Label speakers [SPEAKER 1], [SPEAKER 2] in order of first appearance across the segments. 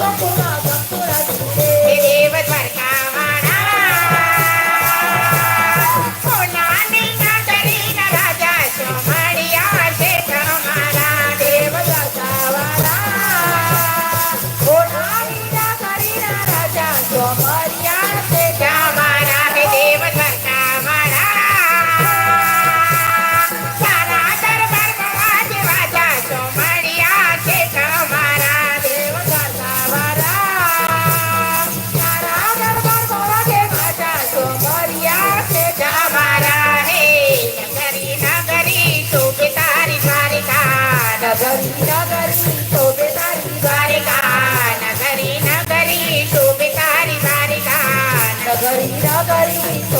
[SPEAKER 1] Okay. நிராகரிப்போ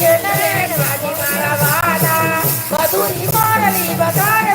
[SPEAKER 2] చెట్టు
[SPEAKER 1] మధురి మోడలి బకార